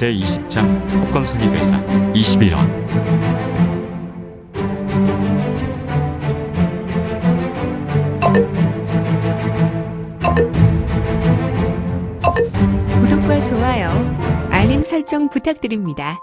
제20장 폭광성의 괴사 21화 구독과 좋아요, 알림 설정 부탁드립니다.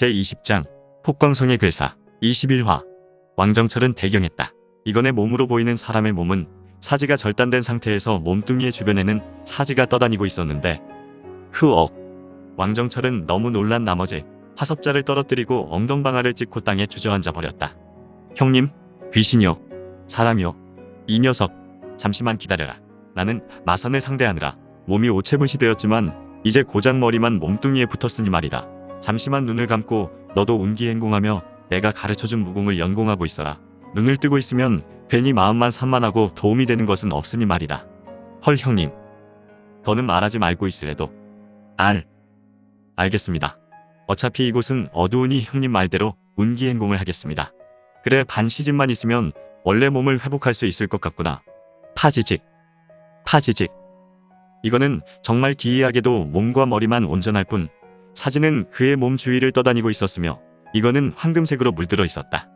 제20장 폭광성의 괴사 21화 왕정철은 대경했다. 이건의 몸으로 보이는 사람의 몸은 사지가 절단된 상태에서 몸뚱이의 주변에는 사지가 떠다니고 있었는데 흐억 왕정철은 너무 놀란 나머지 화섭자를 떨어뜨리고 엉덩방아를 찍고 땅에 주저앉아 버렸다. 형님, 귀신이요, 사람이요, 이 녀석, 잠시만 기다려라. 나는 마선을 상대하느라 몸이 오체분시 되었지만 이제 고작 머리만 몸뚱이에 붙었으니 말이다. 잠시만 눈을 감고 너도 운기행공하며 내가 가르쳐준 무공을 연공하고 있어라. 눈을 뜨고 있으면 괜히 마음만 산만하고 도움이 되는 것은 없으니 말이다. 헐 형님. 더는 말하지 말고 있으래도. 알. 알겠습니다. 어차피 이곳은 어두우니 형님 말대로 운기행공을 하겠습니다. 그래 반 시즌만 있으면 원래 몸을 회복할 수 있을 것 같구나. 파지직. 파지직. 이거는 정말 기이하게도 몸과 머리만 온전할 뿐 사진은 그의 몸 주위를 떠다니고 있었으며 이거는 황금색으로 물들어 있었다.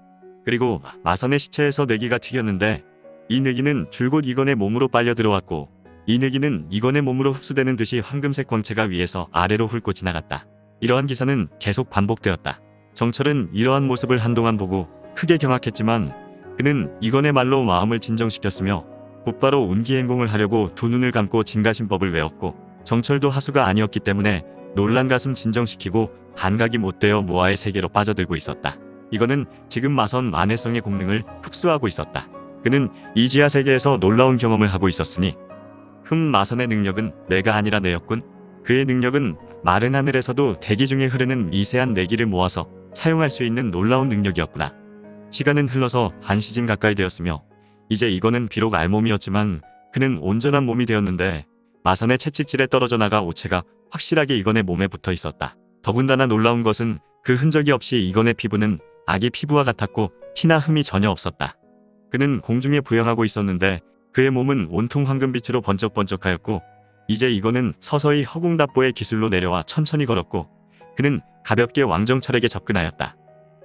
그리고 마선의 시체에서 뇌기가 튀겼는데 이 뇌기는 줄곧 이건의 몸으로 빨려 들어왔고 이 뇌기는 이건의 몸으로 흡수되는 듯이 황금색 광채가 위에서 아래로 훑고 지나갔다. 이러한 기사는 계속 반복되었다. 정철은 이러한 모습을 한동안 보고 크게 경악했지만 그는 이건의 말로 마음을 진정시켰으며 곧바로 운기행공을 하려고 두 눈을 감고 진가신법을 외웠고 정철도 하수가 아니었기 때문에 놀란 가슴 진정시키고 감각이 못되어 모아의 세계로 빠져들고 있었다. 이거는 지금 마선 만해성의 공능을 흡수하고 있었다. 그는 이 지하 세계에서 놀라운 경험을 하고 있었으니 흠 마선의 능력은 내가 아니라 내였군. 그의 능력은 마른 하늘에서도 대기 중에 흐르는 미세한 내기를 모아서 사용할 수 있는 놀라운 능력이었구나. 시간은 흘러서 반 시즌 가까이 되었으며 이제 이거는 비록 알몸이었지만 그는 온전한 몸이 되었는데 마선의 채찍질에 떨어져 나가 오체가 확실하게 이건의 몸에 붙어 있었다. 더군다나 놀라운 것은 그 흔적이 없이 이건의 피부는 아기 피부와 같았고 티나 흠이 전혀 없었다. 그는 공중에 부영하고 있었는데 그의 몸은 온통 황금빛으로 번쩍번쩍하였고 이제 이거는 서서히 허공답보의 기술로 내려와 천천히 걸었고 그는 가볍게 왕정철에게 접근하였다.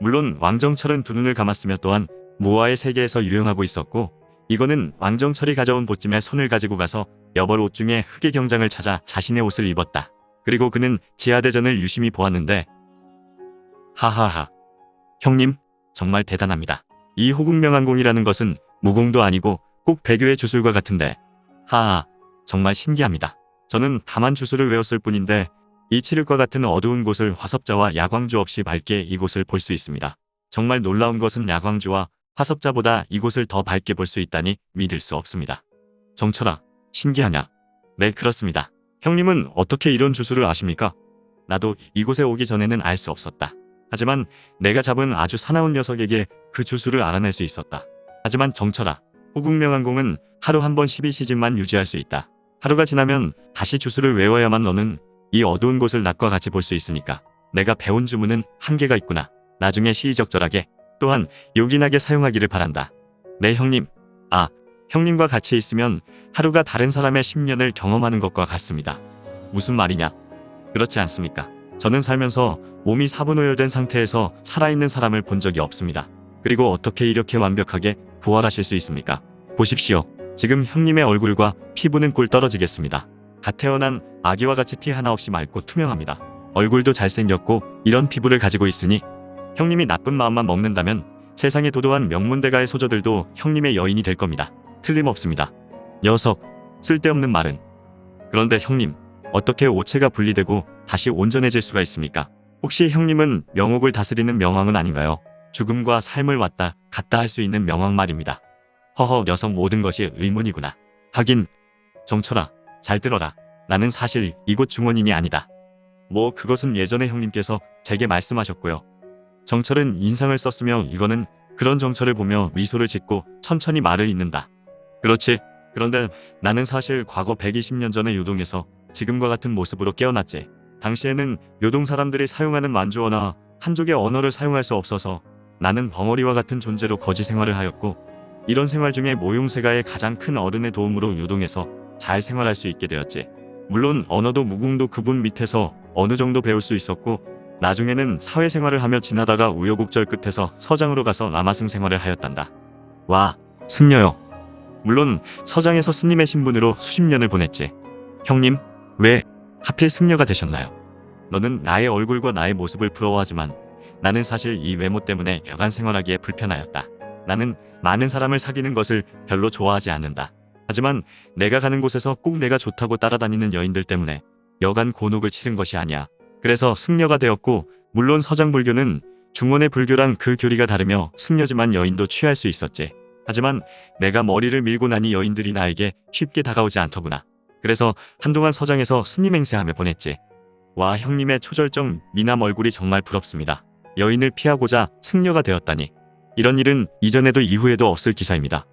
물론 왕정철은 두 눈을 감았으며 또한 무아의 세계에서 유영하고 있었고 이거는 왕정철이 가져온 보찜에 손을 가지고 가서 여벌 옷 중에 흑의 경장을 찾아 자신의 옷을 입었다. 그리고 그는 지하대전을 유심히 보았는데 하하하 형님 정말 대단합니다. 이 호국명한공이라는 것은 무공도 아니고 꼭 배교의 주술과 같은데 하하 정말 신기합니다. 저는 다만 주술을 외웠을 뿐인데 이 칠흑과 같은 어두운 곳을 화섭자와 야광주 없이 밝게 이곳을 볼 수 있습니다. 정말 놀라운 것은 야광주와 화섭자보다 이곳을 더 밝게 볼 수 있다니 믿을 수 없습니다. 정철아, 신기하냐? 네, 그렇습니다. 형님은 어떻게 이런 주술을 아십니까? 나도 이곳에 오기 전에는 알 수 없었다. 하지만 내가 잡은 아주 사나운 녀석에게 그 주술을 알아낼 수 있었다. 하지만 정철아, 호국명한공은 하루 한 번 12시즌만 유지할 수 있다. 하루가 지나면 다시 주술을 외워야만 너는 이 어두운 곳을 낮과 같이 볼 수 있으니까 내가 배운 주문은 한계가 있구나. 나중에 시의적절하게 또한 요긴하게 사용하기를 바란다. 네 형님. 아, 형님과 같이 있으면 하루가 다른 사람의 10년을 경험하는 것과 같습니다. 무슨 말이냐? 그렇지 않습니까? 저는 살면서 몸이 사분오열된 상태에서 살아있는 사람을 본 적이 없습니다. 그리고 어떻게 이렇게 완벽하게 부활하실 수 있습니까? 보십시오. 지금 형님의 얼굴과 피부는 꿀 떨어지겠습니다. 갓 태어난 아기와 같이 티 하나 없이 맑고 투명합니다. 얼굴도 잘생겼고 이런 피부를 가지고 있으니 형님이 나쁜 마음만 먹는다면 세상의 도도한 명문대가의 소저들도 형님의 여인이 될 겁니다. 틀림없습니다. 녀석, 쓸데없는 말은. 그런데 형님, 어떻게 오체가 분리되고 다시 온전해질 수가 있습니까? 혹시 형님은 명옥을 다스리는 명왕은 아닌가요? 죽음과 삶을 왔다 갔다 할 수 있는 명왕 말입니다. 허허 녀석 모든 것이 의문이구나. 하긴 정철아 잘 들어라. 나는 사실 이곳 중원인이 아니다. 뭐 그것은 예전에 형님께서 제게 말씀하셨고요. 정철은 인상을 썼으며 이거는 그런 정철을 보며 미소를 짓고 천천히 말을 잇는다. 그렇지. 그런데 나는 사실 과거 120년 전의 요동에서 지금과 같은 모습으로 깨어났지. 당시에는 요동 사람들이 사용하는 만주어나 한족의 언어를 사용할 수 없어서 나는 벙어리와 같은 존재로 거지 생활을 하였고 이런 생활 중에 모용세가의 가장 큰 어른의 도움으로 요동에서 잘 생활할 수 있게 되었지. 물론 언어도 무궁도 그분 밑에서 어느 정도 배울 수 있었고 나중에는 사회생활을 하며 지나다가 우여곡절 끝에서 서장으로 가서 남아승 생활을 하였단다. 와, 승려요. 물론 서장에서 스님의 신분으로 수십 년을 보냈지. 형님, 왜 하필 승려가 되셨나요? 너는 나의 얼굴과 나의 모습을 부러워하지만 나는 사실 이 외모 때문에 여간 생활하기에 불편하였다. 나는 많은 사람을 사귀는 것을 별로 좋아하지 않는다. 하지만 내가 가는 곳에서 꼭 내가 좋다고 따라다니는 여인들 때문에 여간 곤혹을 치른 것이 아니야. 그래서 승려가 되었고 물론 서장불교는 중원의 불교랑 그 교리가 다르며 승려지만 여인도 취할 수 있었지. 하지만 내가 머리를 밀고 나니 여인들이 나에게 쉽게 다가오지 않더구나. 그래서 한동안 서장에서 스님 행세하며 보냈지. 와 형님의 초절정 미남 얼굴이 정말 부럽습니다. 여인을 피하고자 승려가 되었다니. 이런 일은 이전에도 이후에도 없을 기사입니다.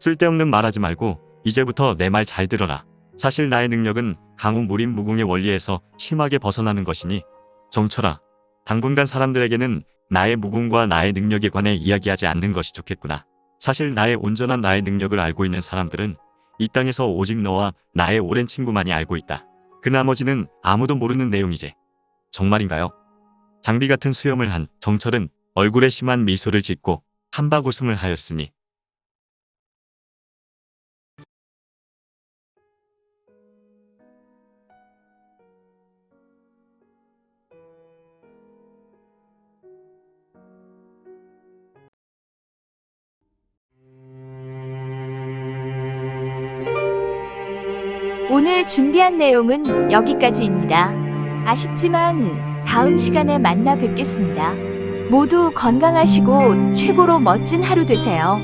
쓸데없는 말하지 말고 이제부터 내 말 잘 들어라. 사실 나의 능력은 강우 무림 무궁의 원리에서 심하게 벗어나는 것이니 정철아. 당분간 사람들에게는 나의 무궁과 나의 능력에 관해 이야기하지 않는 것이 좋겠구나. 사실 나의 온전한 나의 능력을 알고 있는 사람들은 이 땅에서 오직 너와 나의 오랜 친구만이 알고 있다. 그 나머지는 아무도 모르는 내용이지. 정말인가요? 장비 같은 수염을 한 정철은 얼굴에 심한 미소를 짓고 한박 웃음을 하였으니 오늘 준비한 내용은 여기까지입니다. 아쉽지만 다음 시간에 만나 뵙겠습니다. 모두 건강하시고 최고로 멋진 하루 되세요.